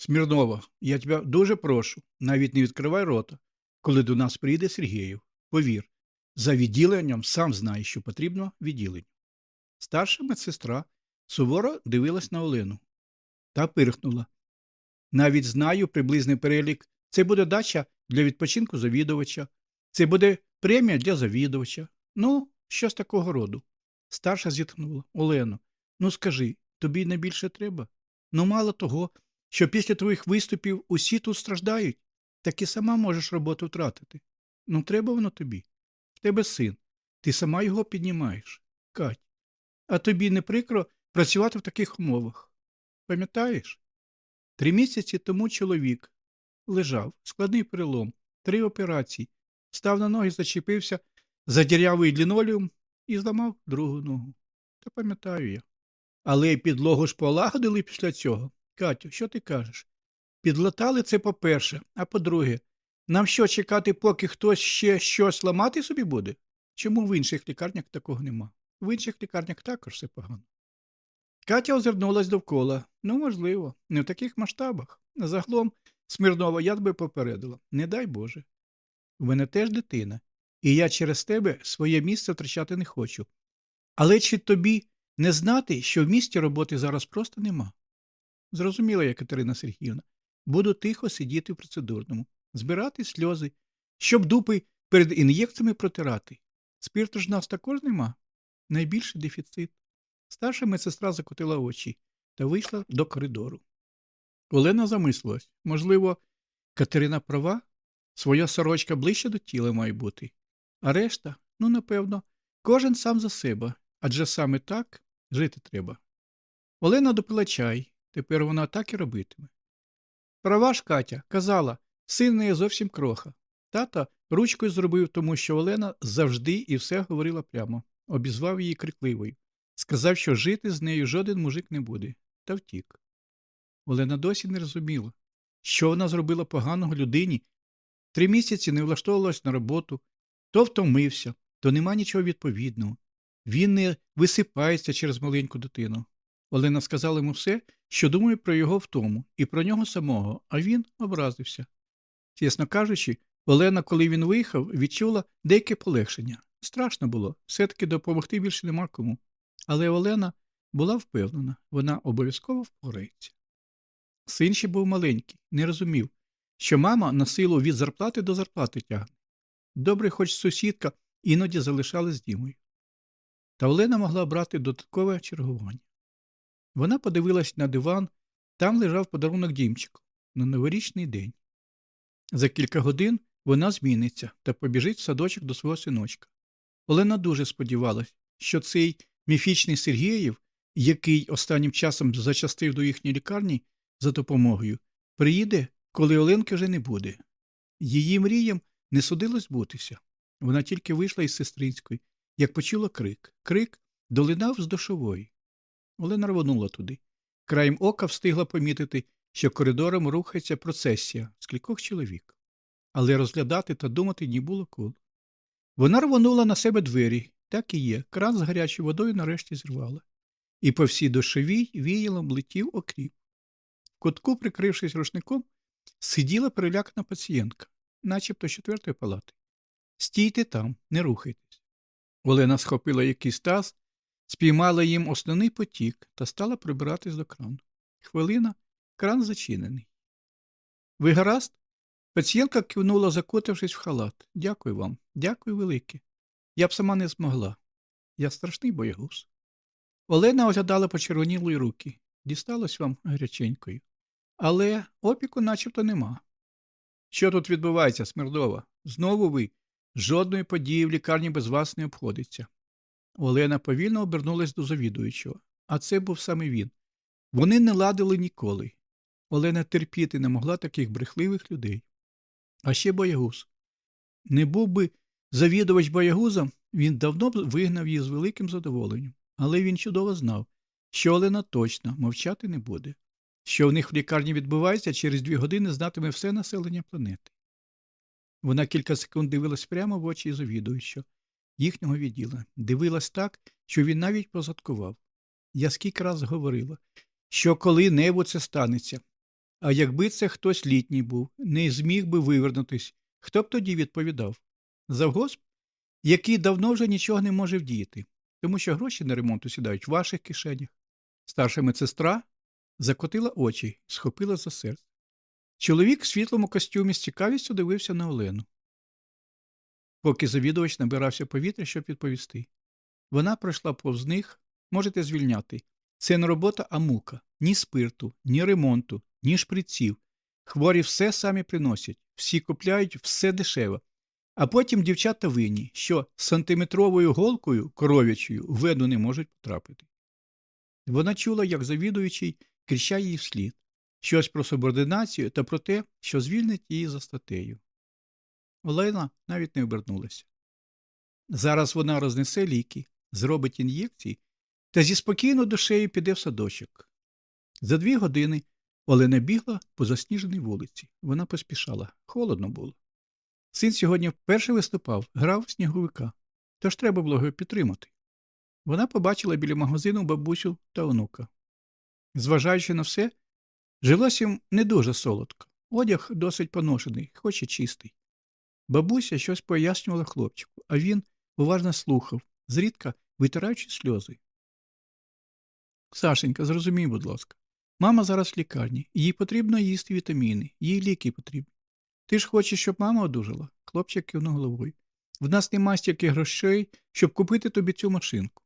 Смірнова, я тебе дуже прошу, навіть не відкривай рота, коли до нас прийде Сергієв. Повір, за відділенням сам знаєш, що потрібно відділенню. Старша медсестра суворо дивилась на Олену та пирхнула. Навіть знаю приблизний перелік. Це буде дача для відпочинку завідувача, це буде премія для завідувача. Ну, щось такого роду. Старша зітхнула. Олено, ну скажи, тобі найбільше треба? Ну, мало того, що після твоїх виступів усі тут страждають, так і сама можеш роботу втратити. Ну, треба воно тобі. В тебе син. Ти сама його піднімаєш. Кать, а тобі не прикро працювати в таких умовах? Пам'ятаєш? Три місяці тому чоловік лежав, складний перелом, три операції, став на ноги, зачепився за дірявий лінолеум і зламав другу ногу. Та пам'ятаю я. Але й підлогу ж полагодили після цього. Катю, що ти кажеш? Підлатали це по-перше, а по-друге, нам що чекати, поки хтось ще щось ламати собі буде? Чому в інших лікарнях такого нема? В інших лікарнях також все погано. Катя озирнулась довкола. Ну, можливо, не в таких масштабах. Загалом, Смірнова, я тебе попередила. Не дай Боже. У мене теж дитина, і я через тебе своє місце втрачати не хочу. Але чи тобі не знати, що в місті роботи зараз просто нема? Зрозуміла я, Катерина Сергіївна. Буду тихо сидіти в процедурному, збирати сльози, щоб дупи перед ін'єкціями протирати. Спирту ж нас також нема. Найбільший дефіцит. Старша медсестра закотила очі та вийшла до коридору. Олена замислилась. Можливо, Катерина права, своя сорочка ближче до тіла має бути. А решта, ну, напевно, кожен сам за себе, адже саме так жити треба. Олена допила чай, тепер вона так і робитиме. Права ж Катя казала, син не є зовсім кроха. Тата ручкою зробив, тому що Олена завжди і все говорила прямо, обізвав її крикливою. Сказав, що жити з нею жоден мужик не буде, та втік. Олена досі не розуміла, що вона зробила поганого людині. Три місяці не влаштовувалась на роботу, то втомився, то нема нічого відповідного. Він не висипається через маленьку дитину. Олена сказала йому все, що думає про його втому, і про нього самого, а він образився. Чесно кажучи, Олена, коли він виїхав, відчула деяке полегшення. Страшно було, все-таки допомогти більше нема кому. Але Олена була впевнена, вона обов'язково впорається. Син ще був маленький, не розумів, що мама на силу від зарплати до зарплати тягне. Добре, хоч сусідка іноді залишалась з Дімою. Та Олена могла брати додаткове чергування. Вона подивилась на диван, там лежав подарунок Дімчику на новорічний день. За кілька годин вона зміниться та побіжить в садочок до свого синочка. Олена дуже сподівалась, що цей міфічний Сергієв, який останнім часом зачастив до їхньої лікарні за допомогою, приїде, коли Оленки вже не буде. Її мріям не судилось збутися. Вона тільки вийшла із сестринської, як почула крик. Крик долинав з душової. Олена рвонула туди. Краєм ока встигла помітити, що коридором рухається процесія з кількох чоловік. Але розглядати та думати не було коли. Вона рвонула на себе двері, так і є, кран з гарячою водою нарешті зірвала. І по всій душовій віялом летів окріп. В кутку, прикрившись рушником, сиділа перелякана пацієнтка, начебто з четвертої палати. Стійте там, не рухайтесь. Олена схопила якийсь таз, спіймала їм основний потік та стала прибиратись до крану. Хвилина, кран зачинений. Ви гаразд? Пацієнтка кивнула, закотившись в халат. Дякую вам, дякую велике. Я б сама не змогла. Я страшний боягуз. Олена оглядала почервонілої руки. Дісталось вам гаряченькою. Але опіку начебто нема. Що тут відбувається, Смердова? Знову ви. Жодної події в лікарні без вас не обходиться. Олена повільно обернулась до завідуючого, а це був саме він. Вони не ладили ніколи. Олена терпіти не могла таких брехливих людей. А ще боягуз. Не був би завідувач боягузом, він давно б вигнав її з великим задоволенням. Але він чудово знав, що Олена точно мовчати не буде. Що в них в лікарні відбувається, через дві години знатиме все населення планети. Вона кілька секунд дивилась прямо в очі завідуючого, їхнього відділа. Дивилась так, що він навіть позадкував. Я скільки раз говорила, що коли-небудь це станеться. А якби це хтось літній був, не зміг би вивернутись, хто б тоді відповідав? Завгосп, який давно вже нічого не може вдіяти, тому що гроші на ремонт усідають в ваших кишенях. Старша медсестра закотила очі, схопила за серце. Чоловік в світлому костюмі з цікавістю дивився на Олену. Поки завідувач набирався повітря, щоб відповісти. Вона пройшла повз них, можете звільняти. Це не робота, а мука. Ні спирту, ні ремонту, ні шприців. Хворі все самі приносять, всі купляють все дешево. А потім дівчата винні, що сантиметровою голкою коров'ячою в вену не можуть потрапити. Вона чула, як завідуючий кричає їй вслід щось про субординацію та про те, що звільнить її за статтею. Олена навіть не обернулася. Зараз вона рознесе ліки, зробить ін'єкції та зі спокійною душею піде в садочок. За дві години Олена бігла по засніженій вулиці. Вона поспішала. Холодно було. Син сьогодні вперше виступав, грав в сніговика, тож треба було його підтримати. Вона побачила біля магазину бабусю та онука. Зважаючи на все, жилось їм не дуже солодко. Одяг досить поношений, хоч і чистий. Бабуся щось пояснювала хлопчику, а він уважно слухав, зрідка витираючи сльози. Сашенька, зрозумій, будь ласка, мама зараз в лікарні, їй потрібно їсти вітаміни, їй ліки потрібні. Ти ж хочеш, щоб мама одужала? Хлопчик кивнув головою. В нас нема стільки грошей, щоб купити тобі цю машинку.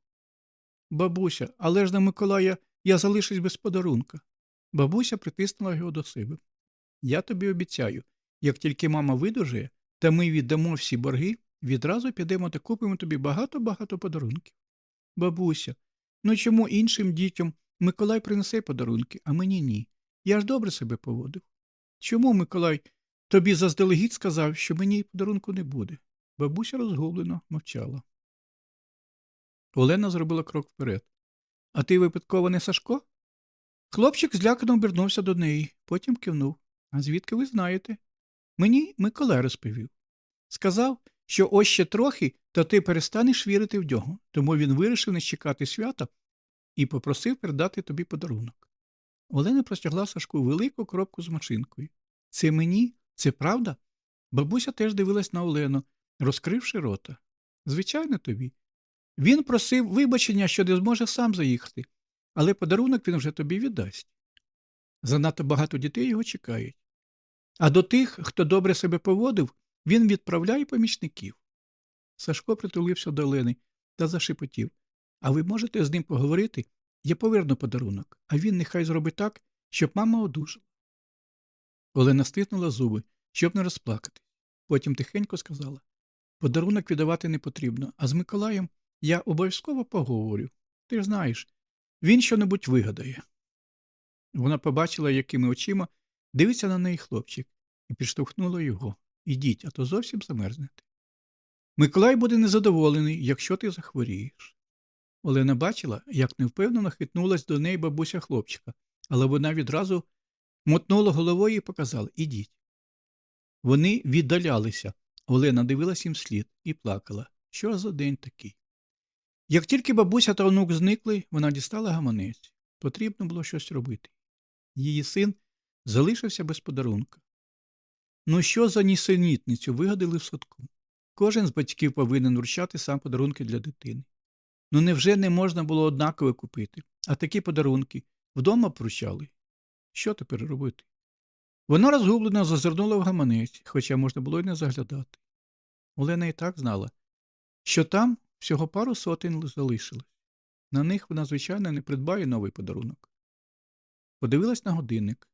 Бабуся, але ж на Миколая я залишусь без подарунка. Бабуся притиснула його до себе. Я тобі обіцяю, як тільки мама видужає, та ми віддамо всі борги, відразу підемо та купимо тобі багато-багато подарунків. Бабуся, ну чому іншим дітям Миколай принесе подарунки, а мені ні? Я ж добре себе поводив. Чому Миколай тобі заздалегідь сказав, що мені подарунку не буде? Бабуся розгублено мовчала. Олена зробила крок вперед. А ти випадково не Сашко? Хлопчик злякано обернувся до неї, потім кивнув. А звідки ви знаєте? Мені Миколай розповів. Сказав, що ось ще трохи, то ти перестанеш вірити в нього, тому він вирішив не чекати свята і попросив передати тобі подарунок. Олена простягла Сашку велику коробку з машинкою. Це мені? Це правда? Бабуся теж дивилась на Олену, розкривши рота. Звичайно, тобі. Він просив вибачення, що не зможе сам заїхати, але подарунок він вже тобі віддасть. Занадто багато дітей його чекають. А до тих, хто добре себе поводив, він відправляє помічників. Сашко притулився до Олени та зашепотів. А ви можете з ним поговорити? Я поверну подарунок, а він нехай зробить так, щоб мама одужала. Олена стиснула зуби, щоб не розплакатись. Потім тихенько сказала подарунок віддавати не потрібно, а з Миколаєм я обов'язково поговорю. Ти ж знаєш, він щонебудь вигадає. Вона побачила, якими очима дивиться на неї хлопчик, і підштовхнула його. Ідіть, а то зовсім замерзнете. Миколай буде незадоволений, якщо ти захворієш. Олена бачила, як невпевнено хитнулась до неї бабуся хлопчика, але вона відразу мотнула головою і показала Ідіть. Вони віддалялися. Олена дивилась їм слід і плакала. Що за день такий? Як тільки бабуся та онук зникли, вона дістала гаманець. Потрібно було щось робити. Її син залишився без подарунка. Ну, що за нісенітницю вигадали в садку? Кожен з батьків повинен вручати сам подарунки для дитини. Ну невже не можна було однаково купити, а такі подарунки вдома вручали? Що тепер робити? Вона розгублено зазирнула в гаманець, хоча можна було й не заглядати. Олена і так знала, що там всього пару сотень залишилось. На них вона, звичайно, не придбає новий подарунок. Подивилась на годинник,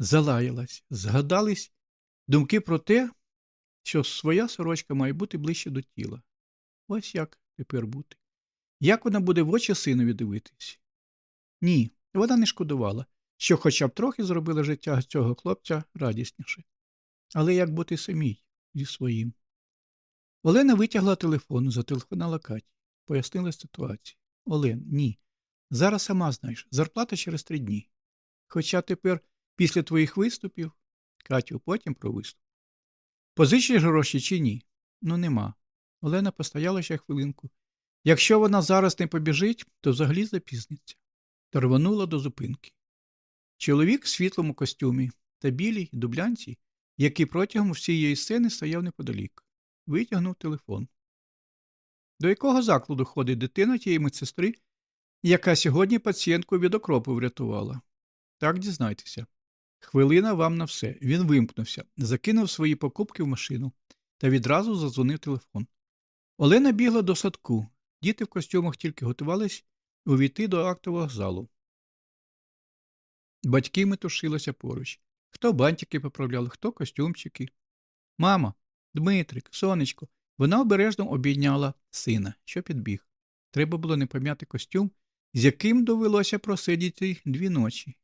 залаялась, згадались думки про те, що своя сорочка має бути ближче до тіла. Ось як тепер бути. Як вона буде в очі синові дивитись? Ні, вона не шкодувала, що хоча б трохи зробила життя цього хлопця радісніше. Але як бути самій зі своїм? Олена витягла телефон, зателефонувала Каті, пояснила ситуацію. Олен, ні. Зараз сама знаєш, зарплата через три дні. Хоча тепер, після твоїх виступів, Катю, потім про виступ. Позичиш гроші чи ні? Ну, нема. Олена постояла ще хвилинку. Якщо вона зараз не побіжить, то взагалі запізниться. Та рванула до зупинки. Чоловік в світлому костюмі та білій дублянці, який протягом всієї сцени стояв неподалік, витягнув телефон. До якого закладу ходить дитина тієї медсестри, яка сьогодні пацієнтку від окропу врятувала? Так дізнайтеся. Хвилина вам на все. Він вимкнувся, закинув свої покупки в машину та відразу задзвонив телефон. Олена бігла до садку. Діти в костюмах тільки готувались увійти до актового залу. Батьки метушилися поруч. Хто бантики поправляли, хто костюмчики. Мама, Дмитрик, сонечко. Вона обережно обійняла сина, що підбіг. Треба було не пом'яти костюм, з яким довелося просидіти дві ночі.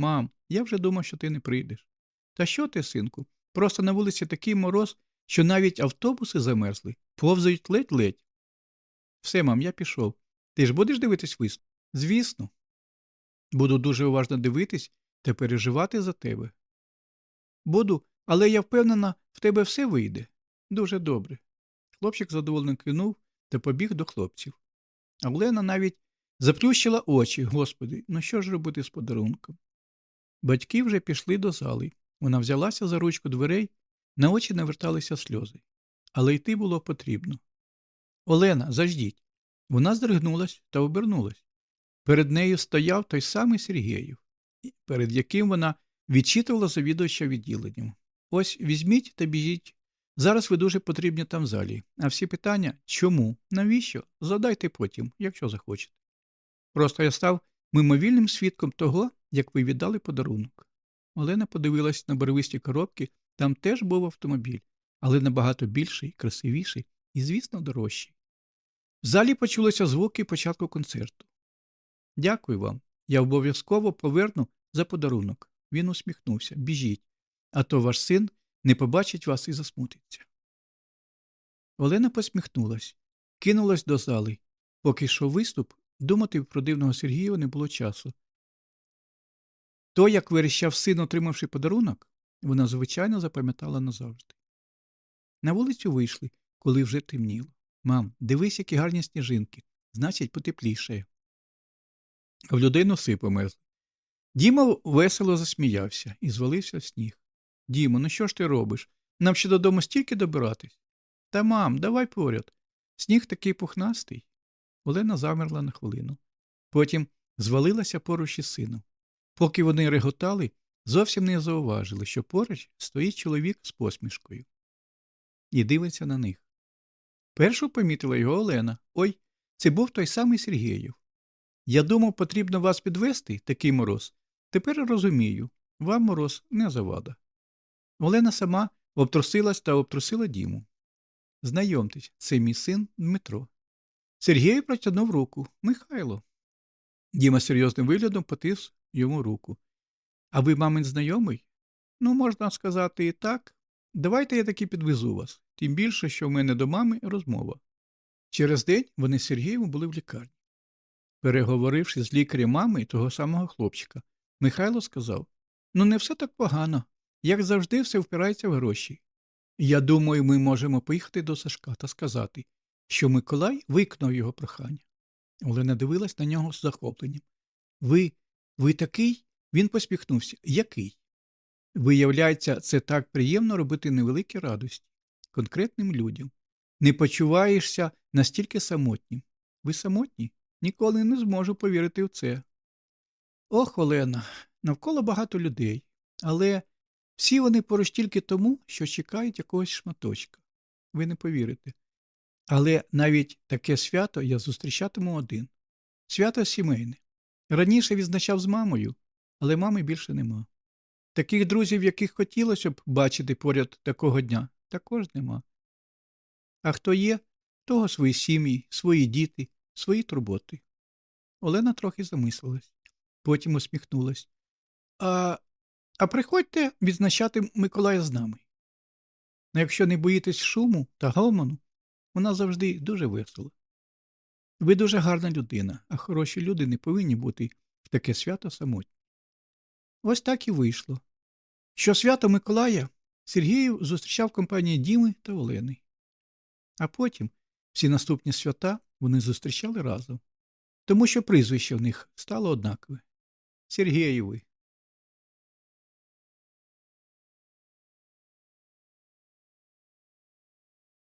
Мам, я вже думав, що ти не прийдеш. Та що ти, синку? Просто на вулиці такий мороз, що навіть автобуси замерзли, повзають ледь-ледь. Все, мам, я пішов. Ти ж будеш дивитись виступ? Звісно. Буду дуже уважно дивитись та переживати за тебе. Буду, але я впевнена, в тебе все вийде. Дуже добре. Хлопчик задоволено кинув та побіг до хлопців. А Олена навіть заплющила очі. Господи, ну що ж робити з подарунком? Батьки вже пішли до зали. Вона взялася за ручку дверей, на очі наверталися сльози. Але йти було потрібно. Олена, заждіть. Вона здригнулась та обернулась. Перед нею стояв той самий Сергіїв, перед яким вона відчитувала завідувача відділенням. Ось візьміть та біжіть. Зараз ви дуже потрібні там в залі. А всі питання чому, навіщо? Задайте потім, якщо захочете. Просто я став мимовільним свідком того, як ви віддали подарунок. Олена подивилась на барвисті коробки, там теж був автомобіль, але набагато більший, красивіший і, звісно, дорожчий. В залі почулися звуки початку концерту. Дякую вам. Я обов'язково поверну за подарунок. Він усміхнувся. Біжіть, а то ваш син не побачить вас і засмутиться. Олена посміхнулась, кинулась до зали. Поки йшов виступ, думати про дивного Сергієва не було часу. То, як вирішав син, отримавши подарунок, вона звичайно запам'ятала назавжди. На вулицю вийшли, коли вже темніло. Мам, дивись, які гарні сніжинки, значить, потеплішає. В людей носи померзли. Діма весело засміявся і звалився в сніг. Дімо, ну що ж ти робиш? Нам ще додому стільки добиратись. Та, мам, давай поряд. Сніг такий пухнастий. Олена замерла на хвилину. Потім звалилася поруч із сином. Поки вони реготали, зовсім не зауважили, що поруч стоїть чоловік з посмішкою. І дивиться на них. Першу помітила його Олена. Ой, це був той самий Сергієв. Я думав, потрібно вас підвести, такий мороз. Тепер розумію, вам мороз не завада. Олена сама обтрусилась та обтрусила Діму. Знайомтесь, це мій син Дмитро. Сергій протягнув руку. Михайло. Діма серйозним виглядом потис йому руку. А ви, мамин, знайомий? Ну, можна сказати, і так. Давайте я таки підвезу вас, тим більше, що в мене до мами розмова. Через день вони з Сергієм були в лікарні. Переговоривши з лікарем мами того самого хлопчика, Михайло сказав Ну, не все так погано. Як завжди, все впирається в гроші. Я думаю, ми можемо поїхати до Сашка та сказати, що Миколай виконав його прохання. Олена дивилась на нього з захопленням. Ви, ви такий? Він посміхнувся. Який? Виявляється, це так приємно робити невеликі радості конкретним людям. Не почуваєшся настільки самотнім. Ви самотні? Ніколи не зможу повірити в це. Ох, Олена, навколо багато людей, але всі вони поруч тільки тому, що чекають якогось шматочка. Ви не повірите. Але навіть таке свято я зустрічатиму один. Свято сімейне. Раніше відзначав з мамою, але мами більше нема. Таких друзів, яких хотілося б бачити поряд такого дня, також нема. А хто є, того свої сім'ї, свої діти, свої турботи. Олена трохи замислилась, потім усміхнулась. А а приходьте відзначати Миколая з нами. А якщо не боїтесь шуму та гомону, вона завжди дуже весела. Ви дуже гарна людина, а хороші люди не повинні бути в таке свято самотні. Ось так і вийшло. Що свято Миколая Сергіїв зустрічав компанії Діми та Олени. А потім всі наступні свята вони зустрічали разом, тому що прізвище в них стало однакове Сергієви.